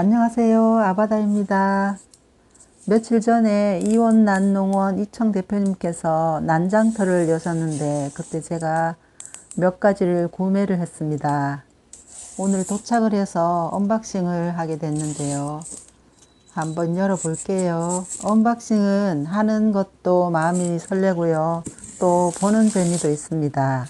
안녕하세요. 아바다입니다. 며칠 전에 이원 난 농원 이청 대표님께서 난장터를 여셨는데 그때 제가 몇 가지를 구매를 했습니다. 오늘 도착을 해서 언박싱을 하게 됐는데요. 한번 열어 볼게요. 언박싱은 하는 것도 마음이 설레고요. 또 보는 재미도 있습니다.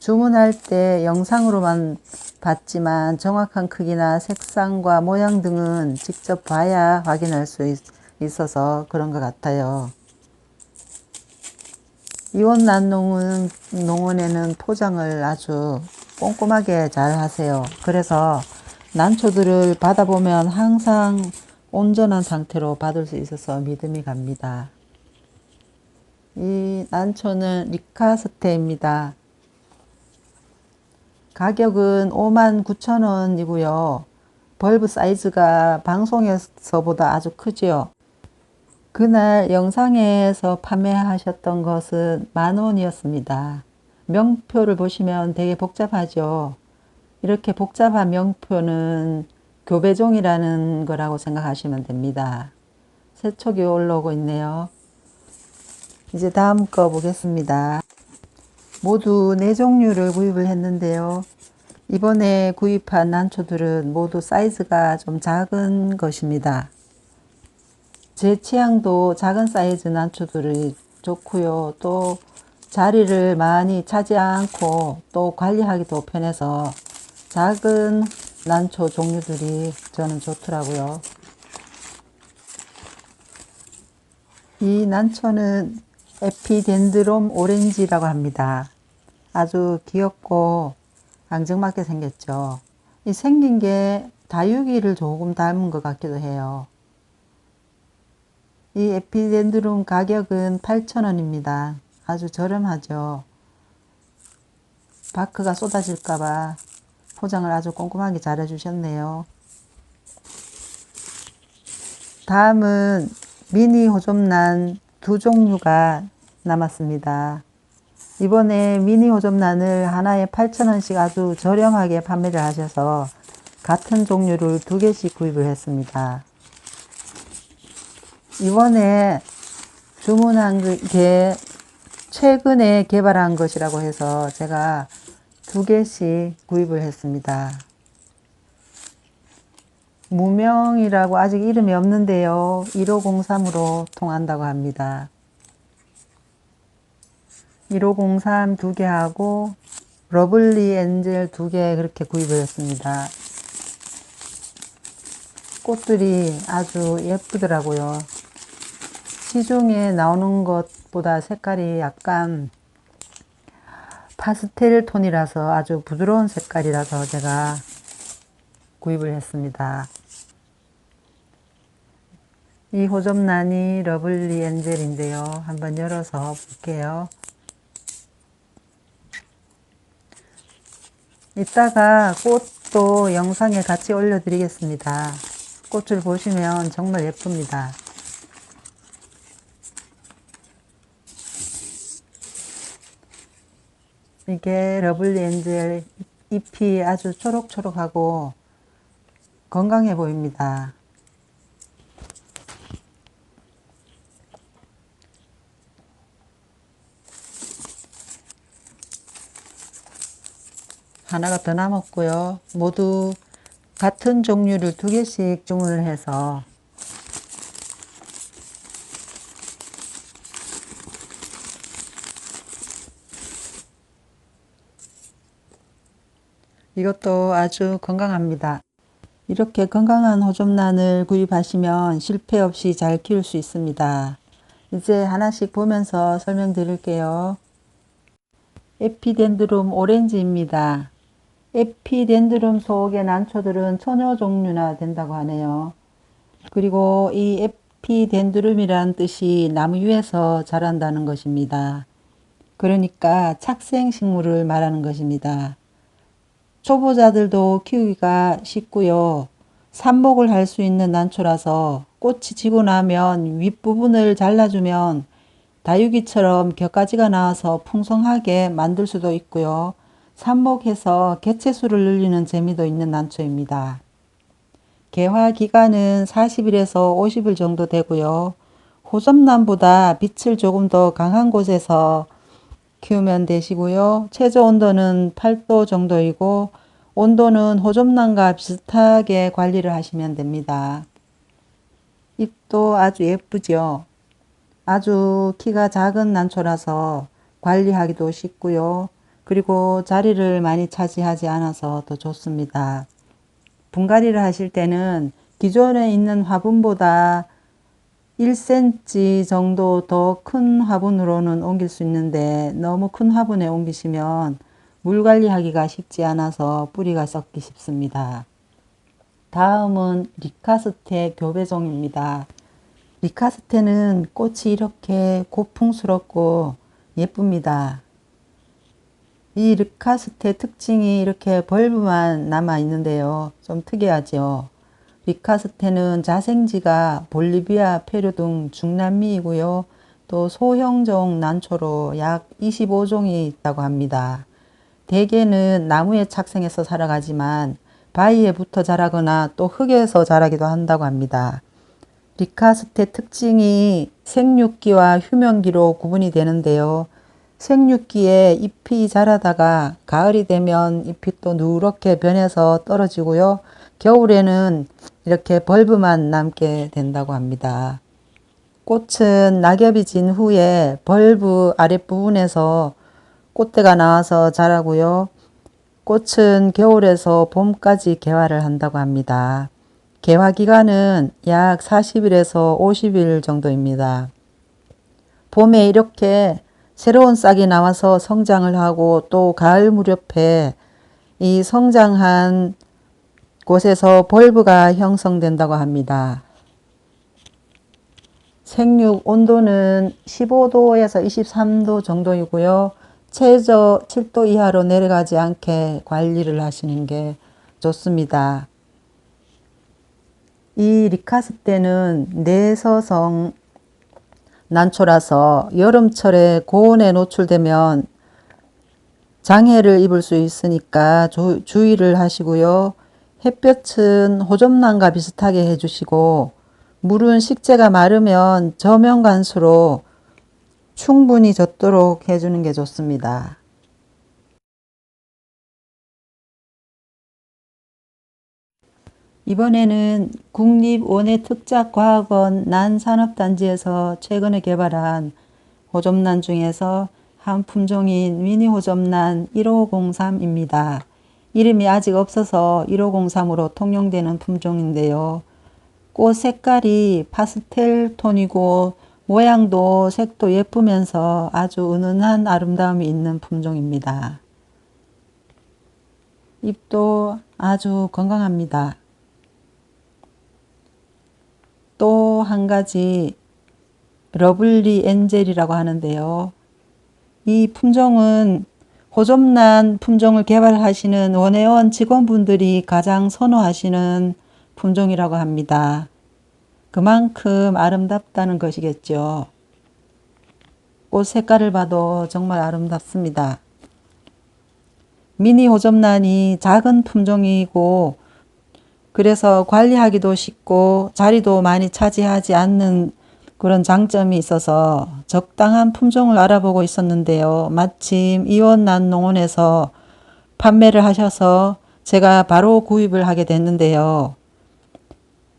주문할 때 영상으로만 봤지만 정확한 크기나 색상과 모양 등은 직접 봐야 확인할 수 있, 있어서 그런 것 같아요. 이원난 농원, 농원에는 포장을 아주 꼼꼼하게 잘 하세요. 그래서 난초들을 받아보면 항상 온전한 상태로 받을 수 있어서 믿음이 갑니다. 이 난초는 리카스테입니다. 가격은 59,000원이고요. 벌브 사이즈가 방송에서보다 아주 크지요. 그날 영상에서 판매하셨던 것은 만원이었습니다. 명표를 보시면 되게 복잡하죠. 이렇게 복잡한 명표는 교배종이라는 거라고 생각하시면 됩니다. 세척이 올라오고 있네요. 이제 다음 거 보겠습니다. 모두 4종류를 구입을 했는데요. 이번에 구입한 난초들은 모두 사이즈가 좀 작은 것입니다. 제 취향도 작은 사이즈 난초들이 좋고요. 또 자리를 많이 차지 않고 또 관리하기도 편해서 작은 난초 종류들이 저는 좋더라고요. 이 난초는 에피덴드롬 오렌지라고 합니다. 아주 귀엽고 앙증맞게 생겼죠. 이 생긴 게 다육이를 조금 닮은 것 같기도 해요. 이 에피덴드룸 가격은 8,000원입니다. 아주 저렴하죠. 바크가 쏟아질까봐 포장을 아주 꼼꼼하게 잘 해주셨네요. 다음은 미니 호접란 두 종류가 남았습니다. 이번에 미니 호접란을 하나에 8,000원씩 아주 저렴하게 판매를 하셔서 같은 종류를 두 개씩 구입을 했습니다. 이번에 주문한 게 최근에 개발한 것이라고 해서 제가 두 개씩 구입을 했습니다. 무명이라고 아직 이름이 없는데요. 1503으로 통한다고 합니다. 1503 두 개 하고 러블리 엔젤 두 개 그렇게 구입을 했습니다. 꽃들이 아주 예쁘더라고요. 시중에 나오는 것보다 색깔이 약간 파스텔 톤이라서 아주 부드러운 색깔이라서 제가 구입을 했습니다. 이 호접란이 러블리 엔젤인데요. 한번 열어서 볼게요. 이따가 꽃도 영상에 같이 올려드리겠습니다. 꽃을 보시면 정말 예쁩니다. 이게 러블리 엔젤 잎이 아주 초록초록하고 건강해 보입니다. 하나가 더 남았고요. 모두 같은 종류를 두 개씩 주문을 해서 이것도 아주 건강합니다. 이렇게 건강한 호접란을 구입하시면 실패 없이 잘 키울 수 있습니다. 이제 하나씩 보면서 설명드릴게요. 에피덴드롬 오렌지입니다. 에피덴드름 속의 난초들은 처녀 종류나 된다고 하네요. 그리고 이 에피덴드름이란 뜻이 나무 위에서 자란다는 것입니다. 그러니까 착생식물을 말하는 것입니다. 초보자들도 키우기가 쉽고요. 삽목을 할 수 있는 난초라서 꽃이 지고 나면 윗부분을 잘라주면 다육이처럼 겹가지가 나와서 풍성하게 만들 수도 있고요. 삽목해서 개체수를 늘리는 재미도 있는 난초입니다. 개화 기간은 40일에서 50일 정도 되고요. 호접란보다 빛을 조금 더 강한 곳에서 키우면 되시고요. 최저 온도는 8도 정도이고 온도는 호접란과 비슷하게 관리를 하시면 됩니다. 잎도 아주 예쁘죠. 아주 키가 작은 난초라서 관리하기도 쉽고요. 그리고 자리를 많이 차지하지 않아서 더 좋습니다. 분갈이를 하실 때는 기존에 있는 화분보다 1cm 정도 더 큰 화분으로는 옮길 수 있는데 너무 큰 화분에 옮기시면 물 관리하기가 쉽지 않아서 뿌리가 썩기 쉽습니다. 다음은 리카스테 교배종입니다. 리카스테는 꽃이 이렇게 고풍스럽고 예쁩니다. 이 리카스테 특징이 이렇게 벌브만 남아 있는데요. 좀 특이하죠. 리카스테는 자생지가 볼리비아, 페루 등 중남미이고요. 또 소형종 난초로 약 25종이 있다고 합니다. 대개는 나무에 착생해서 살아가지만 바위에 붙어 자라거나 또 흙에서 자라기도 한다고 합니다. 리카스테 특징이 생육기와 휴면기로 구분이 되는데요. 생육기에 잎이 자라다가 가을이 되면 잎이 또 누렇게 변해서 떨어지고요. 겨울에는 이렇게 벌브만 남게 된다고 합니다. 꽃은 낙엽이 진 후에 벌브 아랫부분에서 꽃대가 나와서 자라고요. 꽃은 겨울에서 봄까지 개화를 한다고 합니다. 개화 기간은 약 40일에서 50일 정도입니다. 봄에 이렇게 새로운 싹이 나와서 성장을 하고 또 가을 무렵에 이 성장한 곳에서 벌브가 형성된다고 합니다. 생육 온도는 15도에서 23도 정도이고요. 최저 7도 이하로 내려가지 않게 관리를 하시는 게 좋습니다. 이 리카스테는 내서성 난초라서 여름철에 고온에 노출되면 장애를 입을 수 있으니까 주, 주의를 하시고요. 햇볕은 호접란과 비슷하게 해주시고 물은 식재가 마르면 저면관수로 충분히 젖도록 해주는 게 좋습니다. 이번에는 국립원예특작과학원 난산업단지에서 최근에 개발한 호접란 중에서 한 품종인 미니호접란 1503입니다. 이름이 아직 없어서 1503으로 통용되는 품종인데요. 꽃 색깔이 파스텔 톤이고 모양도 색도 예쁘면서 아주 은은한 아름다움이 있는 품종입니다. 잎도 아주 건강합니다. 또 한 가지 러블리 엔젤이라고 하는데요. 이 품종은 호접란 품종을 개발하시는 원예원 직원분들이 가장 선호하시는 품종이라고 합니다. 그만큼 아름답다는 것이겠죠. 꽃 색깔을 봐도 정말 아름답습니다. 미니 호접란이 작은 품종이고 그래서 관리하기도 쉽고 자리도 많이 차지하지 않는 그런 장점이 있어서 적당한 품종을 알아보고 있었는데요. 마침 이원난 농원에서 판매를 하셔서 제가 바로 구입을 하게 됐는데요.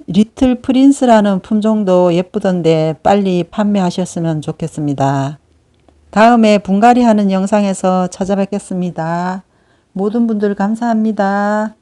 리틀 프린스라는 품종도 예쁘던데 빨리 판매하셨으면 좋겠습니다. 다음에 분갈이 하는 영상에서 찾아뵙겠습니다. 모든 분들 감사합니다.